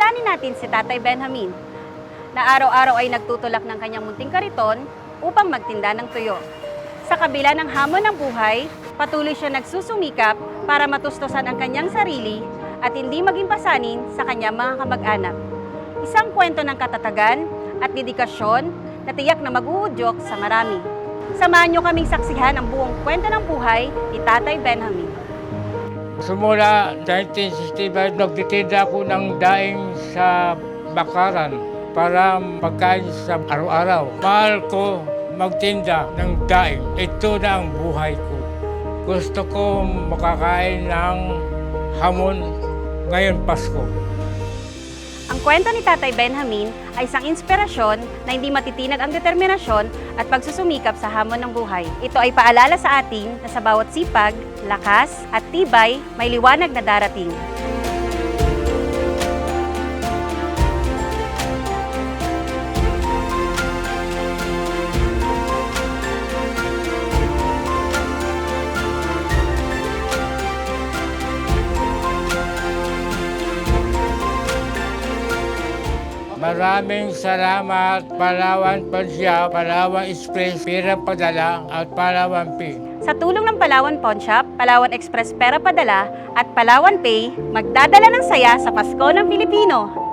Kilalanin natin si Tatay Benjamin na araw-araw ay nagtutulak ng kanyang munting kariton upang magtinda ng tuyo. Sa kabila ng hamon ng buhay, patuloy siya nagsusumikap para matustusan ang kanyang sarili at hindi maging pasanin sa kanyang mga kamag-anak. Isang kwento ng katatagan at dedikasyon na tiyak na mag-uudyok sa marami. Samahan niyo kaming saksihan ang buong kwento ng buhay ni Tatay Benjamin. Simula 1965, nagtitinda ako ng daing sa bakaran para pagkain sa araw-araw. Mahal ko magtinda ng daing. Ito na ang buhay ko. Gusto ko makakain ng hamon ngayon Pasko. Ang kwento ni Tatay Benjamin ay isang inspirasyon na hindi matitinag ang determinasyon at pagsusumikap sa hamon ng buhay. Ito ay paalala sa atin na sa bawat sipag, lakas at tibay, may liwanag na darating. Maraming salamat Palawan Pansya, Palawan Express, Pira Padala at Palawan P. Sa tulong ng Palawan Pawn Palawan Express Pera Padala at Palawan Pay, magdadala ng saya sa Pasko ng Pilipino.